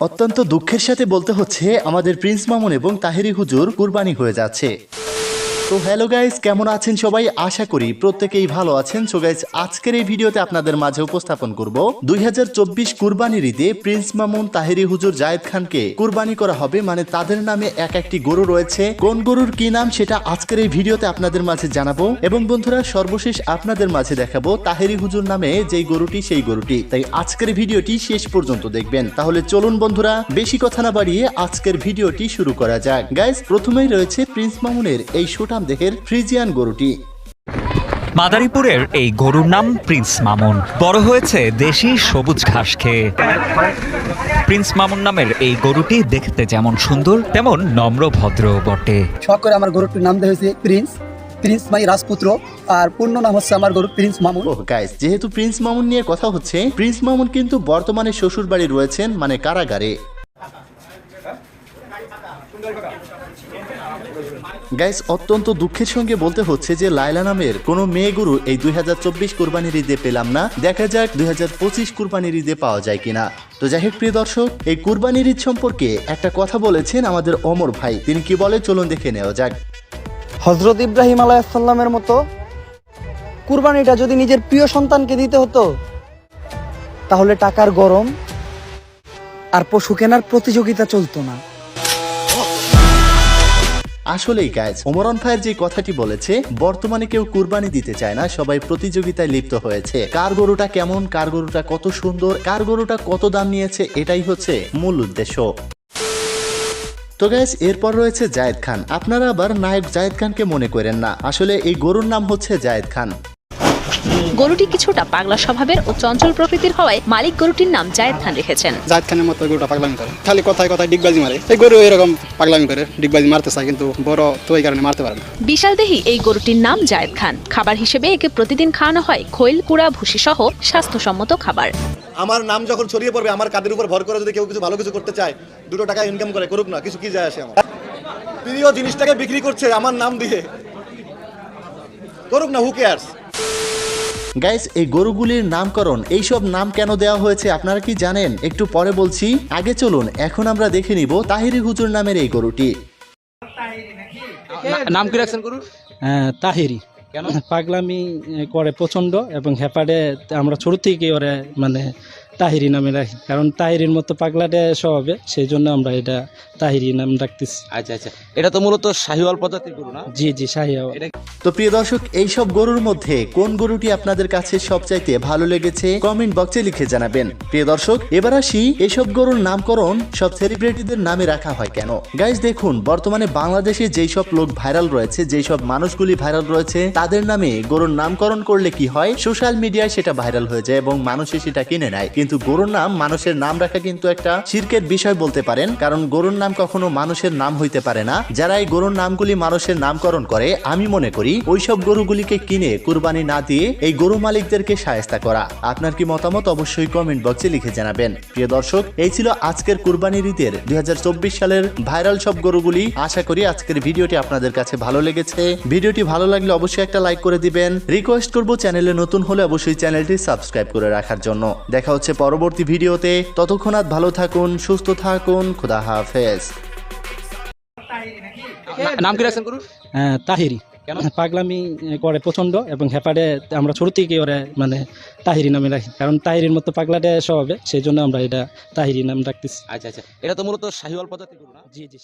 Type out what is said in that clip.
অত্যন্ত দুঃখের সাথে বলতে হচ্ছে আমাদের প্রিন্স মামুন এবং তাহেরি হুজুর কুরবানি হয়ে যাচ্ছে। তো হ্যালো গাইস কেমন আছেন সবাই? আশা করি প্রত্যেকেই ভালো আছেন। সো গাইস আজকের এই ভিডিওতে আপনাদের মাঝে উপস্থাপন করব দুই হাজার চব্বিশ কুরবানির ঈদে প্রিন্স মামুন তাহেরি হুজুর জায়েদ খানকে কুরবানি করা হবে। মানে তাদের নামে এক একটি গরু রয়েছে। কোন গরুর কি নাম সেটা আজকের এই ভিডিওতে আপনাদের মাঝে জানাব। এবং বন্ধুরা, সর্বশেষ আপনাদের মাঝে দেখাবো তাহেরি হুজুর নামে যেই গরুটি, সেই গরুটি। তাই আজকের ভিডিওটি শেষ পর্যন্ত দেখবেন। তাহলে চলুন বন্ধুরা, বেশি কথা না বাড়িয়ে আজকের ভিডিওটি শুরু করা যাক। গাইস প্রথমেই রয়েছে প্রিন্স মামুনের এই সুঠাম দেহের ফ্রিজিয়ান গরুটি। মাদারীপুরের এই গরুর নাম প্রিন্স মামুন। বড় হয়েছে দেশি সবুজ ঘাস খেয়ে। প্রিন্স মামুন নামের এই গরুটি দেখতে যেমন সুন্দর তেমন নম্র ভদ্র বটে। শখ করে আমার গরুটির নাম দেওয়া হয়েছে প্রিন্স। প্রিন্স মাই রাজপুত্র। আর পূর্ণ নাম হচ্ছে আমার গরু প্রিন্স মামুন। ও গাইস যেহেতু প্রিন্স মামুন নিয়ে কথা হচ্ছে প্রিন্স মামুন কিন্তু বর্তমানে শ্বশুর বাড়ি রয়েছেন মানে কারাগারে। গাইস অত্যন্ত দুঃখের সঙ্গে বলতে হচ্ছে যে লাইলা নামের কোনো মেয়ে গুরু এই দুই হাজার চব্বিশ কোরবানির ঈদে পেলাম না। দেখা যাক দুই হাজার পঁচিশ কোরবানির ঈদে পাওয়া যায় কিনা। তো যাই হোক, প্রিয় দর্শক, এই কুরবানির ঈদ সম্পর্কে একটা কথা বলেছেন আমাদের অমর ভাই। তিনি কি বলে? চলুন দেখে নেওয়া যাক। হজরত ইব্রাহিম আলাইসাল্লামের মতো কুরবানিটা যদি নিজের প্রিয় সন্তানকে দিতে হতো, তাহলে টাকার গরম আর পশু কেনার প্রতিযোগিতা চলতো না। আসলেই গাইজ ওমরন ফায়ার যে কথাটি বলেছে, বর্তমানে কেউ কুরবানি দিতে চায় না, সবাই প্রতিযোগিতায় লিপ্ত হয়েছে। কার গরুটা কেমন, কার গরুটা কত সুন্দর, কার গরুটা কত দাম নিয়েছে, এটাই হচ্ছে মূল উদ্দেশ্য। তো গ্যাস এরপর রয়েছে জায়েদ খান। আপনারা আবার নায়ক জায়েদ খানকে মনে করেন না। আসলে এই গরুর নাম হচ্ছে জায়েদ খান। গরুটি কিছুটা পাগলা স্বভাবের ও চঞ্চল প্রকৃতির হওয়ায় মালিক গরুটির নাম জায়েদ খান রেখেছেন। জাহিদ খানের মতো গরুটা পাগলামি করে। খালি কথায় কথায় ডিগবাজি মারে। এই গরু এরকম পাগলামি করে ডিগবাজি মারতে চায় কিন্তু বড় তো এই কারণে মারতে পারে না। বিশাল দেহি এই গরুটির নাম জায়েদ খান। খাবার হিসেবে একে প্রতিদিন খাওয়ানো হয় খৈল কুড়া ভুসি সহ স্বাস্থ্যসম্মত খাবার। আমার নাম যখন ছড়িয়ে পড়বে আমার কাদের উপর ভর করে যদি কেউ কিছু ভালো কিছু করতে চায় দুটো টাকা ইনকাম করে করুক না কিছু কি যায় আসে আমার। প্রিয় জিনিসটাকে বিক্রি করছে আমার নাম দিয়ে। করুক না হু কেয়ার্স গাইস এই গরুগুলির নামকরণ এইসব নাম কেন দেওয়া হয়েছে আপনারা কি জানেন? একটু পরে বলছি। আগে চলুন এখন আমরা দেখে নিব তাহিরি হুজুর নামের এই গরুটি। নাম কি রাখছেন গরু? হ্যাঁ, কেন? পাগলামি করে প্রচণ্ড এবং হেপাডে আমরা ছোট থেকে ওরে মানে তাহিরি নামে রাখি। কারণ তাহিরির মতো পাগলাটে স্বভাবে সেই জন্য আমরা এটা তাহিরি নাম রাখতেছি আচ্ছা আচ্ছা। এটা তো মূলত শাহিওয়াল প্রজাতির গরু না? জি জি শাহিয়া তো প্রিয় দর্শক এই সব গরুর মধ্যে কোন গরুটি আপনাদের কাছে সবচাইতে ভালো লেগেছে? কমেন্ট বক্সে লিখে জানাবেন। প্রিয় দর্শক এবার আসি এসব গরুর নামকরণ সব সেলিব্রিটিদের নামে রাখা হয় কেন? গাইজ দেখুন বর্তমানে বাংলাদেশে যেই সব লোক ভাইরাল রয়েছে যেই সব মানুষগুলি ভাইরাল রয়েছে তাদের নামে গরুর নামকরণ করলে কি হয়? সোশ্যাল মিডিয়ায় সেটা ভাইরাল হয়ে যায় এবং মানুষে সেটা কিনে নেয়। কিন্তু গরুর নাম মানুষের নাম রাখা কিন্তু একটা শির্কের বিষয় বলতে পারেন, কারণ গরুর নাম কখনো মানুষের নাম হইতে পারে না। যারা এই গরুর নামগুলি মানুষের নামকরণ করে, আমি মনে করি ওইসব গরুগুলিকে কিনে কুরবানি না দিয়ে এই গরু মালিকদেরকে সায়স্তা করা। আপনার কি মতামত অবশ্যই কমেন্ট বক্সে লিখে জানাবেন। প্রিয় দর্শক, এই ছিল আজকের কুরবানির ঈদের দুই সালের ভাইরাল সব গরুগুলি। আশা করি আজকের ভিডিওটি আপনাদের কাছে ভালো লেগেছে। ভিডিওটি ভালো লাগলে অবশ্যই একটা লাইক করে দিবেন। রিকোয়েস্ট করব চ্যানেলে নতুন হলে অবশ্যই চ্যানেলটি সাবস্ক্রাইব করে রাখার জন্য। দেখা হচ্ছে পরবর্তী ভিডিওতে ততক্ষণাৎ ভালো থাকুন সুস্থ থাকুন খুদা হাফেজ। নাম কি রাখছেন গরু? হ্যাঁ, তাহিরি। পাগলামি এ, করে প্রচণ্ড এবং হেপাডে আমরা ছোট থেকে ওরে মানে তাহিরি নামে রাখি। কারণ তাহিরির মতো পাগলাটে স্বভাবে সেই জন্য আমরা এটা তাহিরি নাম রাখতেছি। আচ্ছা আচ্ছা। এটা তো মূলত শাহিওয়াল না? জি জি